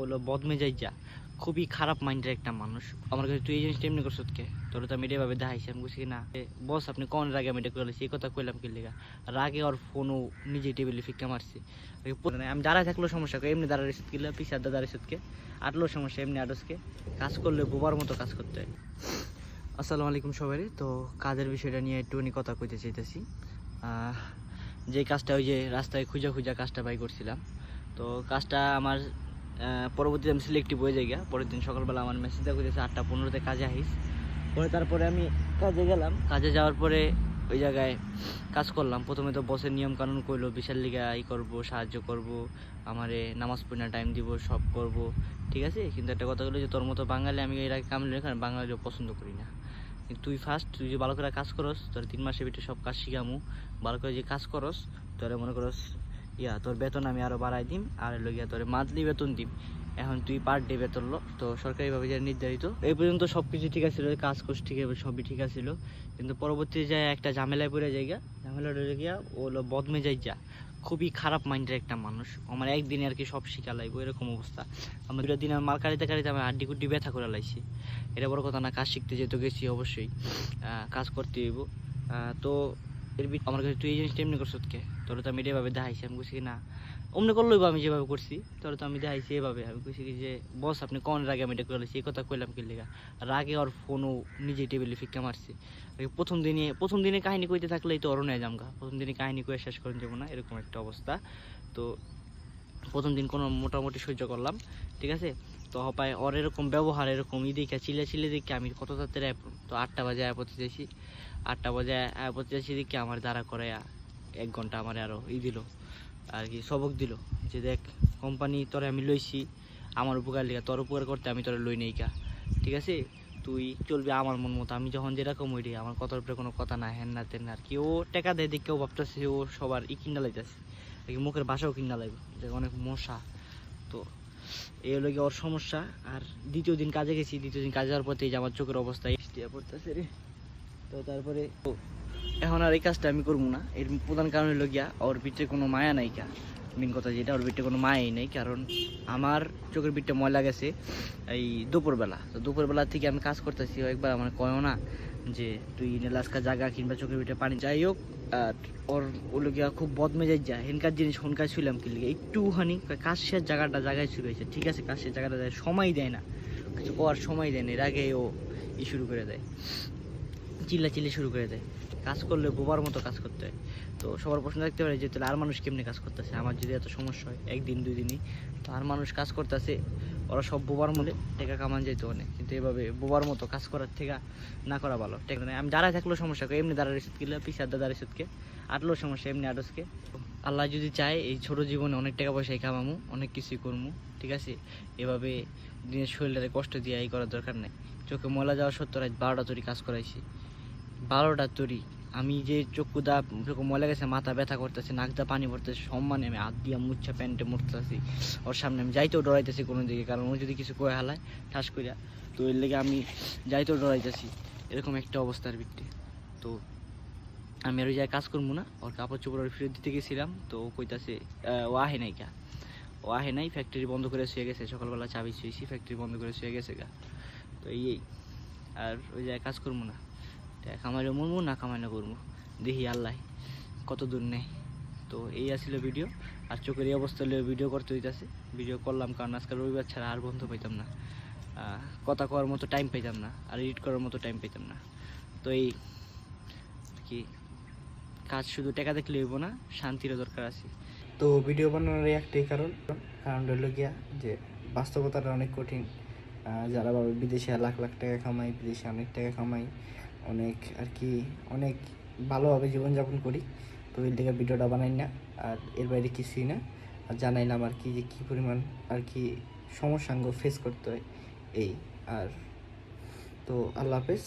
হলো বদমেজাই যা খুবই খারাপ মাইন্ডের একটা মানুষ। আমার কাছে তুই এই জিনিসটা এমনি করছ কে? তোর তো আমি এটা ভাবে দেখাইছি, আমি বলছি কি না বস, আপনি কোন রাগে আমি এটা করে এই কথা কইলাম কি লেগা? রাগে ওর ফোনও নিজে টেবিলে ফিক্কা মারছি। আমি দাঁড়ায় থাকলেও সমস্যা করে এমনি দাঁড়ায় রেসিদ কিনলে পিছার দা দাঁড়িয়ে কে? আটলেও সমস্যা, এমনি আটসকে কাজ করলে বোবার মতো কাজ করতে হয়। আসসালামু আলাইকুম সবাই তো কাজের বিষয়টা নিয়ে একটুখানি কথা কইতে চাইতেছি। যে কাজটা ওই যে রাস্তায় খুঁজা খুঁজা কাজটা বাই করছিলাম। তো কাজটা আমার পরবর্তীতে আমি সিলেক্টিভ হয়ে যাই। পরের দিন সকালবেলা আমার মেসেজ দেওয়া হয়েছে আটটা পনেরোতে কাজে আহিস। পরে তারপরে আমি কাজে গেলাম। কাজে যাওয়ার পরে ওই জায়গায় কাজ করলাম। প্রথমে তো বসের নিয়ম কানুন করল বিশাল লিগা ই করব, সাহায্য করব, আমারে নামাজ পড়না টাইম দিব, সব করব। ঠিক আছে? কিন্তু একটা কথা হলো যে, তোর মতো বাঙালি আমি এর আগে কামলি এখানে বাঙালিও পছন্দ করি না। তুই ফার্স্ট তুই যে ভালো করে কাজ করস, তোর তিন মাসের ভিতরে সব কাজ শিখামু। ভালো করে যে কাজ করস, তোরে মনে করস ইয়া, তোর বেতন আমি আরও বাড়াই দিম, আর হলো গিয়া তোর মান্থলি বেতন দিম। এখন তুই পার ডে বেতন লো। তো সরকারিভাবে যে নির্ধারিত, এই পর্যন্ত সব কিছু ঠিক আছিল, কাজ কোষ ঠিক আছে সবই ঠিক আছিল। কিন্তু পরবর্তী যায় একটা ঝামেলায় পড়ে যাইগা ঝামেলা রয়ে গিয়া ও হলো বদমে যাই যা। খুবই খারাপ মাইন্ডের একটা মানুষ। আমার একদিনে আর কি সব শিখা লাগবে এরকম অবস্থা। আমার দুটো দিন আমার মাল কাড়িতে কাড়িতে আমি আড্ডি কুড্ডি ব্যথা করে লাইছি। এটা বড় কথা না, কাজ শিখতে যেতে গেছি অবশ্যই কাজ করতে হইব। তো এর আমার কাছে তুই এই জিনিসটা এমনি করছত কে? তোর তো আমি এভাবে দেখাইছি, আমি বলছি কি না? অমনি করলেই আমি যেভাবে করছি, তোর তো আমি দেখাইছি এভাবে। আমি কইছি কি যে, বস, আপনি কোন রাগে আমি এটা করে এই কথা কইলাম কি লেগা? রাগে ওর ফোনও নিজে টেবিলে ফিক্কা মারছি। প্রথম দিনে প্রথম দিনে কাহিনী কইতে থাকলেই তো অরণ্য জামগা প্রথম দিনে কাহিনী কয়ে শেষ করে যাব না, এরকম একটা অবস্থা। তো প্রথম দিন কোনো মোটামুটি সহ্য করলাম, ঠিক আছে? তো হপায় ওর এরকম ব্যবহার, এরকম ই দেখে চিলে চিলে দেখি আমি কত তাড়াতাড়ি তো আটটা বাজে আয় পড়তে চাইছি। আটটা বাজে আয় পড়তে চাইছি দেখে আমার দ্বারা করে এক ঘণ্টা আমার আরও ই দিল, আর কি সবক দিল। যে দেখ কোম্পানি তোরে আমি লইছি, আমার উপকার লিগা, তোর উপকার করতে আমি তোরে লই নেই কা ঠিক আছে? তুই চলবি আমার মন মতো, আমি যখন যেরকম ওইটি আমার কথার উপরে কোনো কথা না হ্যান না তেন আর কি। ও টাকা দেয় দেখে, ও ভাবতেছে ও সবার ই কিনা লাইতেছে। আর কি মুখের ভাষাও কিনা লাগবে অনেক মশা। তো এই হলো গিয়ে ওর সমস্যা। আর দ্বিতীয় দিন কাজে গেছি, দ্বিতীয় দিন কাজে যাওয়ার পর থেকে আমার চোখের অবস্থা স্টিয়া পড়তেছে রে। তো তারপরে এখন আর এই কাজটা আমি করব না। এর প্রধান কারণ হলো গিয়া ওর ভিতরে কোনো মায়া নাই কা মেন কথা যেটা, ওর ভিতরে কোনো মায়াই নেই, কারণ আমার চোখের ভিতরে ময়লা গেছে এই দুপুরবেলা। তো দুপুরবেলা থেকে আমি কাজ করতেছি একবার আমার কয়ও না যে তুই নেলাস্কা জায়গা কিংবা চোখের ভিতরে পানি, যাই হোক, আর ওর ওগুলো গিয়া খুব বদমেজাজ যা হেনকার জিনিস হনকার শুইলাম কি লিগে? একটুখানি কাজ শেষ জায়গাটা জায়গায় শুরু হয়েছে ঠিক আছে? শেষ জায়গাটা যায়, সময় দেয় না। কিছু করার সময় দেয় না, এর আগে ও ই শুরু করে দেয়। চিল্লা চিল্লি শুরু করে দেয়। কাজ করলে বোবার মতো কাজ করতে হয়। তো সবার প্রশ্ন থাকতে পারে যে, তাহলে আর মানুষ কেমনি কাজ করতেছে? আমার যদি এত সমস্যা হয়, একদিন দুই দিনই তো আর মানুষ কাজ করতেছে, ওরা সব বোবার মলে টেকা কামান যেত অনেক। কিন্তু এভাবে বোবার মতো কাজ করার থেকে না করা ভালো। টেকা নেই আমি দাঁড়ায় থাকলেও সমস্যা করে এমনি দাঁড়ায় রেসিদ কিনলে পিছার দা দাঁড়িয়ে সুদকে আটলেও সমস্যা, এমনি আটসকে। আল্লাহ যদি চায়, এই ছোট জীবনে অনেক টাকা পয়সায় কামামু, অনেক কিছুই করমু, ঠিক আছে? এভাবে দিনের শরীরে কষ্ট দিয়ে এই করার দরকার নেই। চোখে ময়লা যাওয়া সত্ত্বেও রাত বারোটা তৈরি কাজ করাইছি। বারোটা তৈরি আমি যে চক্ষু দা চোখে ময়লা গেছে, মাথা ব্যথা করতেছে, নাক দা পানি পড়তেছে, সম্মানে আমি হাত দিয়া মুচ্ছা প্যান্টে মুড়তেছি, ওর সামনে আমি যাইতেও ডরাইতেছি কোনো দিকে, কারণ ও যদি কিছু কয়ে হালায়, ঠাস করিয়া তো এর লেগে আমি যাইতেও ডরাইতেছি, এরকম একটা অবস্থার ভিত্তি। তো আমি আর ওই জায়গায় কাজ করব না, ওর কাপড় চোপড় ফেরত দিতে গেছিলাম, তো ও কইতাছে ও আহে নাই কা ও আহে নাই ফ্যাক্টরি বন্ধ করে শুয়ে গেছে, সকালবেলা চাবি শুয়েছি ফ্যাক্টরি বন্ধ করে শুয়ে গেছে গা। তো এই। আর ওই জায়গায় কাজ করব না। কামাইলে মরবো না কামাইলে করব দেখি আল্লাহ কত দূর নেই তো এই আসছিল ভিডিও। আর চোখের এই অবস্থা ভিডিও করতে হইতাছে। ভিডিও করলাম কারণ আজকাল রবিবার ছাড়া আর বন্ধ পাইতাম না। কথা কওয়ার মতো টাইম পাইতাম না। আর এডিট করার মতো টাইম পাইতাম না। তো এই কি, কাজ শুধু টাকা দেখলে হইব না, শান্তিরও দরকার আছে। তো ভিডিও বানানোর একটাই কারণ কারণ হলো গিয়া যে বাস্তবতাটা অনেক কঠিন। যারা বাবা বিদেশে লাখ লাখ টাকা কামাই বিদেশে অনেক টাকা কামাই অনেক আর কি, অনেক ভালোভাবে জীবনযাপন করি। তো এর থেকে ভিডিওটা বানাই না, আর এর বাইরে কিছুই না। আর জানাইলাম আর কি যে কী পরিমাণ আর কি সমস্যাঙ্গ ফেস করতে হয় এই, আর তো আল্লাহ হাফেজ।